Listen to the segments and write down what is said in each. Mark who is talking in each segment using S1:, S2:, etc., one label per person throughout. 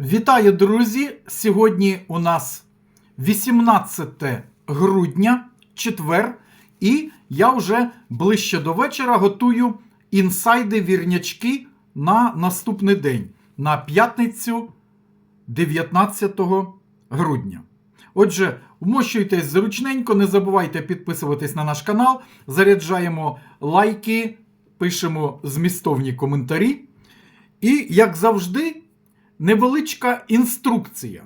S1: Вітаю, друзі! Сьогодні у нас 18 грудня, четвер, і я вже ближче до вечора готую інсайди вірнячки на наступний день, на п'ятницю 19 грудня. Отже, вмощуйтесь зручненько, не забувайте підписуватись на наш канал, заряджаємо лайки, пишемо змістовні коментарі. І, як завжди, невеличка інструкція.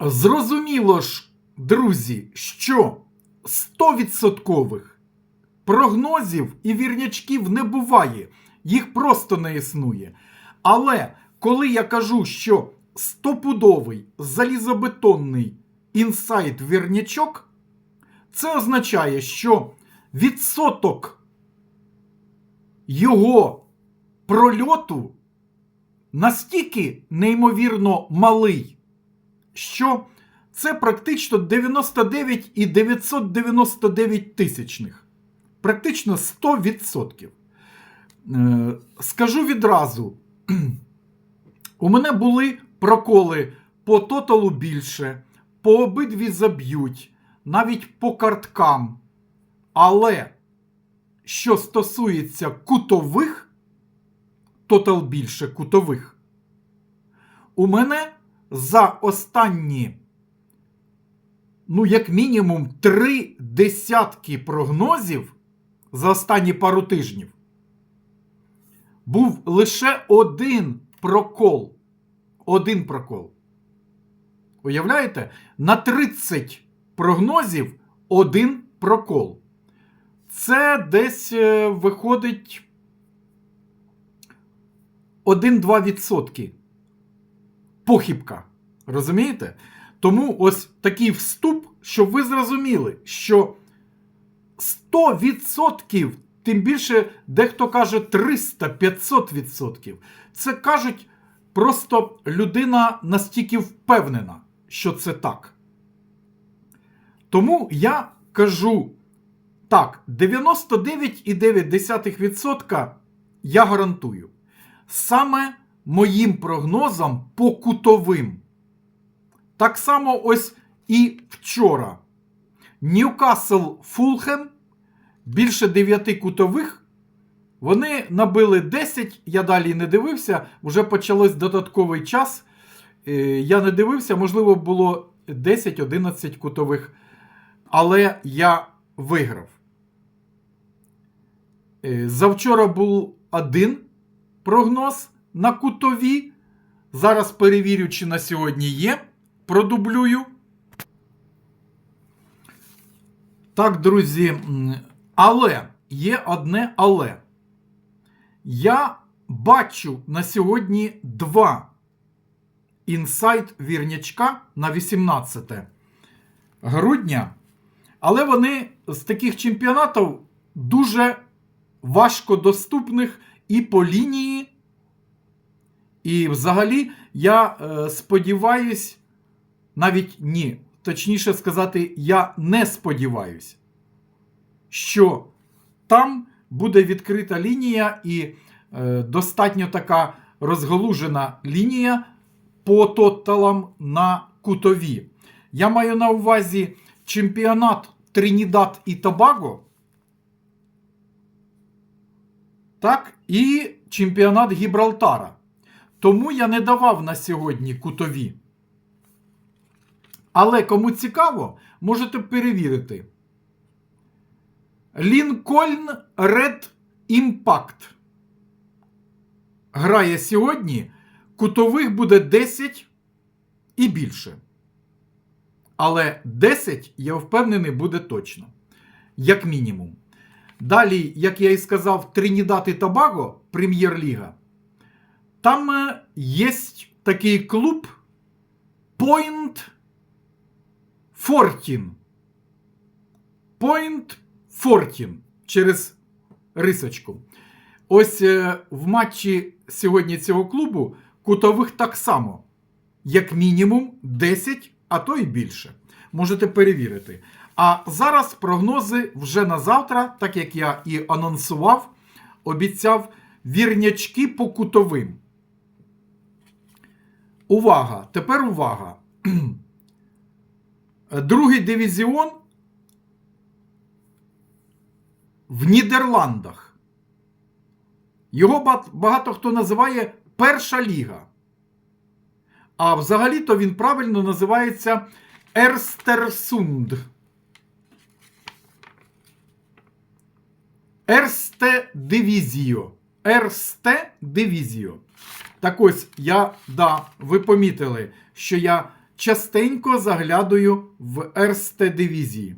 S1: Зрозуміло ж, друзі, що 100% прогнозів і вірнячків не буває, їх просто не існує. Але коли я кажу, що стопудовий залізобетонний інсайт вірнячок, це означає, що відсоток його прольоту настільки неймовірно малий, що це практично 99 і 999 тисячних. Практично 100%. Е, Скажу відразу: у мене були проколи по тоталу більше, по обидві заб'ють, навіть по карткам. Але що стосується кутових, тотал більше кутових, у мене за останні, ну, як мінімум, три десятки прогнозів за останні пару тижнів був лише один прокол. Один прокол. Уявляєте? На 30 прогнозів один прокол. Це десь е, виходить 1-2% похибка. Розумієте? Тому ось такий вступ, щоб ви зрозуміли, що 100%, тим більше дехто каже 300-500%. Це кажуть, просто людина настільки впевнена, що це так. Тому я кажу так, 99,9% я гарантую. Саме моїм прогнозам по кутовим. Так само ось і вчора. Ньюкасл Фулхем більше 9 кутових. Вони набили 10, я далі не дивився, вже почалось додатковий час. Е, Я не дивився, можливо, було 10-11 кутових. Але я виграв. Е, Завчора був один прогноз на кутові. Зараз перевірю, чи на сьогодні є. Продублюю. Так, друзі. Але є одне але. Я бачу на сьогодні два інсайт вірнячка на 18 грудня. Але вони з таких чемпіонатів дуже важко доступних і по лінії. І взагалі, я е, сподіваюсь, навіть ні, точніше сказати, я не сподіваюсь, що там буде відкрита лінія і е, достатньо така розгалужена лінія по тоталам на кутові. Я маю на увазі чемпіонат Тринідад і Тобаго. Так, і чемпіонат Гібралтара. Тому я не давав на сьогодні кутові. Але кому цікаво, можете перевірити. Лінкольн Ред Імпакт. Грає сьогодні. Кутових буде 10 і більше. Але 10, я впевнений, буде точно. Як мінімум. Далі, як я і сказав, Тринідад і Тобаго, Прем'єр-ліга. Там е, є такий клуб Point 14. Point 14 через рисочку. Ось е, в матчі сьогодні цього клубу кутових так само. Як мінімум 10, а то і більше. Можете перевірити. А зараз прогнози вже на завтра, так як я і анонсував, обіцяв вірнячки по кутовим. Увага! Тепер увага. Другий дивізіон в Нідерландах. Його багато хто називає Перша ліга. А взагалі-то він правильно називається Ерстерсунд. Ерсте Дивізіо. Ерсте Дивізіо. Так ось я, да, ви помітили, що я частенько заглядаю в Ерсте Дивізії.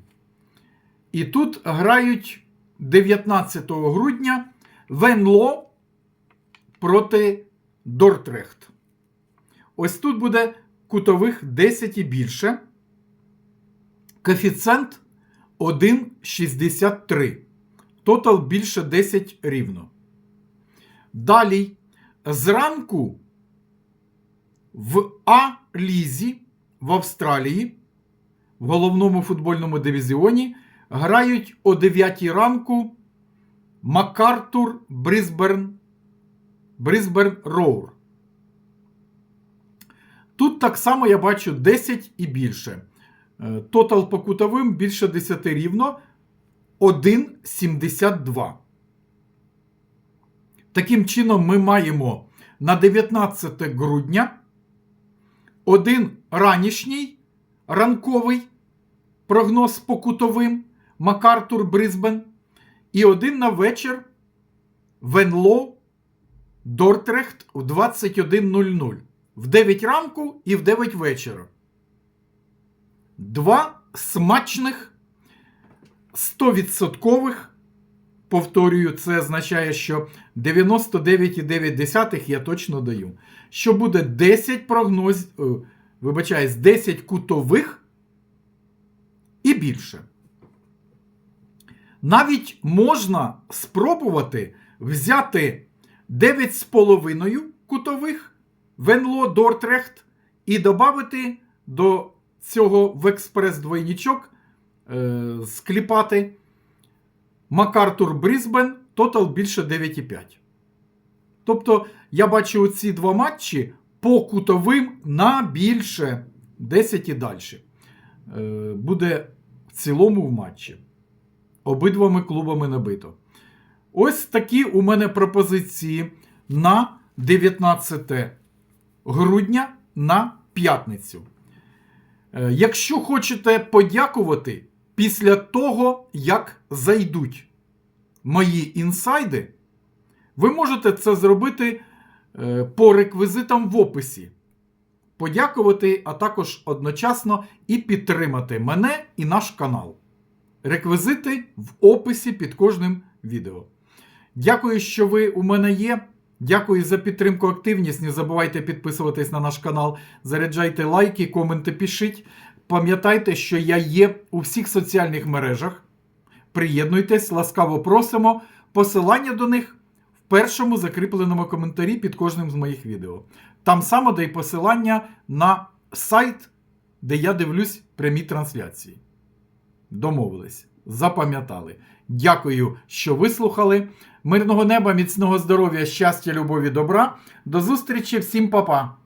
S1: І тут грають 19 грудня Венло проти Дортрехт. Ось тут буде кутових 10 і більше. Коефіцієнт 1,63. Тотал більше 10 рівно. Далі зранку в А-лізі в Австралії в головному футбольному дивізіоні грають о 9 ранку Макартур Брисберн Брисберн Роур. Тут так само я бачу 10 і більше. Е, Тотал по кутовим більше 10 рівно 1,72. Таким чином, ми маємо на 19 грудня один ранішній ранковий прогноз по кутовим Макартур Брисбен і один на вечір Венло Дортрехт в 21.00 в 9 ранку і в 9 вечора. Два смачних 100%, повторюю, це означає, що 99,9 я точно даю. Що буде 10 прогнозів, вибачаюсь, 10 кутових і більше. Навіть можна спробувати взяти 9,5 кутових Венло Дортрехт і додати до цього в експрес-двойнічок е, скліпати Макартур Брисбен, тотал більше 9,5. Тобто, я бачу ці два матчі по кутовим на більше 10 і далі. Е, буде в цілому в матчі. Обидвами клубами набито. Ось такі у мене пропозиції на 19 грудня на п'ятницю. Е, Якщо хочете подякувати після того, як зайдуть мої інсайди, ви можете це зробити е, по реквізитам в описі. Подякувати, а також одночасно і підтримати мене і наш канал. Реквізити в описі під кожним відео. Дякую, що ви у мене є. Дякую за підтримку, активність. Не забувайте підписуватись на наш канал, заряджайте лайки, коменти пишіть. Пам'ятайте, що я є у всіх соціальних мережах. Приєднуйтесь, ласкаво просимо. Посилання до них в першому закріпленому коментарі під кожним з моїх відео. Там само де й посилання на сайт, де я дивлюсь прямі трансляції. Домовились, запам'ятали. Дякую, що вислухали. Мирного неба, міцного здоров'я, щастя, любові, добра. До зустрічі, всім па-па!